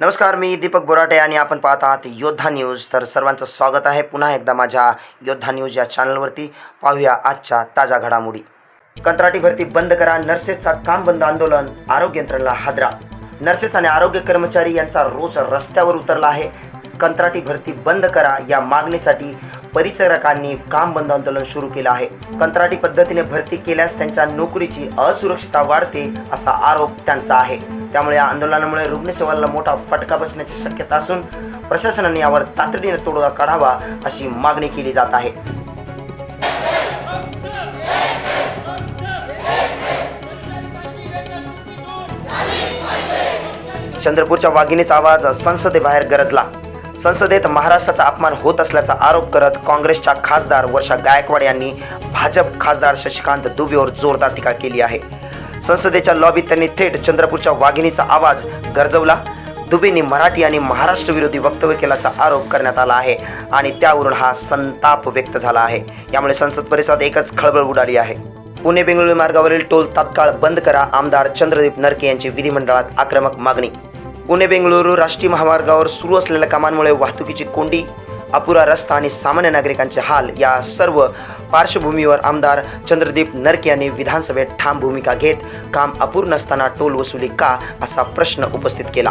नमस्कार मी दीपक बोराटे आणि आपण पाहत आहात योद्धा न्यूज. तर सर्वांचं स्वागत आहे. पुन्हा एकदा माझ्या योद्धा न्यूज या चॅनलवरती. पाहूया आजच्या ताज्या घडामोडी. कंत्राटी भरती बंद करा नर्सेसचा काम बंद आंदोलन आरोग्य यंत्रणेला हादरा. नर्सेस आणि आरोग्य कर्मचारी यांचा रोज रस्त्यावर उतरला आहे. कंत्राटी भरती बंद करा या मागणीसाठी परिचारकांनी काम बंद आंदोलन सुरू केलं आहे. कंत्राटी पद्धतीने भरती केल्यास त्यांच्या नोकरीची असुरक्षितता वाढते असा आरोप त्यांचा आहे. त्यामुळे या आंदोलनामुळे रुग्णसेवाला मोठा फटका बसण्याची शक्यता असून प्रशासनाने यावर तातडीने तोडगा काढावा अशी मागणी केली जात आहे. चंद्रपूरच्या वाघिणीचा आवाज संसदेबाहेर गरजला. संसदेत महाराष्ट्राचा अपमान होत असल्याचा आरोप करत काँग्रेसच्या खासदार वर्षा गायकवाड यांनी भाजप खासदार शशिकांत दुबेवर जोरदार टीका केली आहे. संसदेच्या लॉबीत त्यांनी थेट चंद्रपूरच्या वाघिणीचा आवाज गरजवला. दुबेंनी मराठी आणि महाराष्ट्र विरोधी वक्तव्य केल्याचा आरोप करण्यात आला आहे आणि त्यावरून हा संताप व्यक्त झाला आहे. यामुळे संसद परिसरात एकच खळबळ उडाली आहे. पुणे बेंगळुरू मार्गावरील टोल तात्काळ बंद करा आमदार चंद्रदीप नरके यांची विधिमंडळात आक्रमक मागणी पुणे बेंगळुरू राष्ट्रीय महामार्गावर सुरू असलेल्या कामांमुळे वाहतुकीची कोंडी अपुरा रस्ता आणि सामान्य नागरिकांचे हाल या सर्व पार्श्वभूमीवर आमदार चंद्रदीप नरके यांनी विधानसभेत ठाम भूमिका घेत काम अपूर्ण असताना टोल वसुली का असा प्रश्न उपस्थित केला.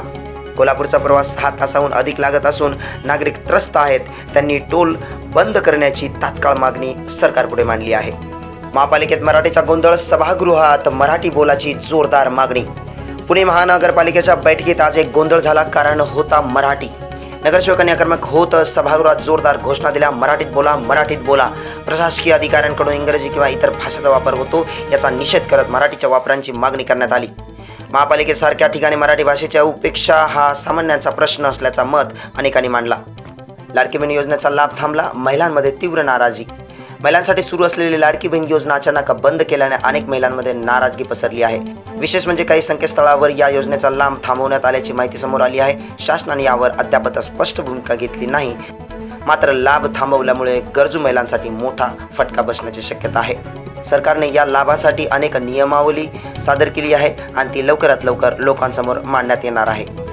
कोल्हापूरचा प्रवास सहा तासाहून अधिक लागत असून नागरिक त्रस्त आहेत त्यांनी टोल बंद करण्याची तात्काळ मागणी सरकारपुढे मांडली आहे. महापालिकेत मराठीचा गोंधळ सभागृहात मराठी बोलाची जोरदार मागणी पुणे महानगरपालिकेच्या बैठकीत आज एक गोंधळ झाला. कारण होता मराठी. नगरसेवकांनी आक्रमक होत सभागृहात जोरदार घोषणा दिल्या. मराठीत बोला मराठीत बोला. प्रशासकीय अधिकाऱ्यांकडून इंग्रजी किंवा इतर भाषेचा वापर होतो याचा निषेध करत मराठीच्या वापरांची मागणी करण्यात आली. महापालिकेसारख्या ठिकाणी मराठी भाषेच्या उपेक्षा हा सामान्यांचा प्रश्न असल्याचा मत अनेकांनी मांडला. लाडकी बहीण योजनेचा लाभ थांबला. महिलांमध्ये तीव्र नाराजी. महिलांसाठी सुरू असलेली लाडकी बहीण योजना अचानक बंद केल्याने अनेक महिलांमध्ये नाराजगी पसरली आहे. विशेष म्हणजे काही संकेतस्थळावर या योजनेचा लाभ थांबवण्यात आल्याची माहिती समोर आली आहे. शासनाने यावर अद्याप स्पष्ट भूमिका घेतली नाही. मात्र लाभ थांबवल्यामुळे गरजू महिलांसाठी मोठा फटका बसण्याची शक्यता आहे. सरकारने या लाभासाठी अनेक नियमावली सादर केली आहे आणि ती लवकरात लवकर लोकांसमोर मांडण्यात येणार आहे.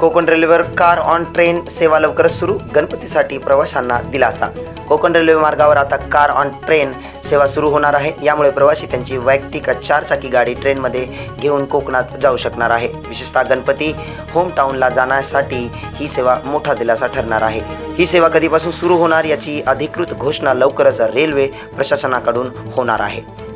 कोकण रेल्वेवर कार ऑन ट्रेन सेवा लवकरच सुरू. गणपतीसाठी प्रवाशांना दिलासा. कोकण रेल्वे मार्गावर आता कार ऑन ट्रेन सेवा सुरू होणार आहे. यामुळे प्रवासी त्यांची वैयक्तिक चारचाकी गाडी ट्रेनमध्ये घेऊन कोकणात जाऊ शकणार आहे. विशेषतः गणपती होम टाऊनला जाण्यासाठी ही सेवा मोठा दिलासा ठरणार आहे. ही सेवा कधीपासून सुरू होणार याची अधिकृत घोषणा लवकरच रेल्वे प्रशासनाकडून होणार आहे.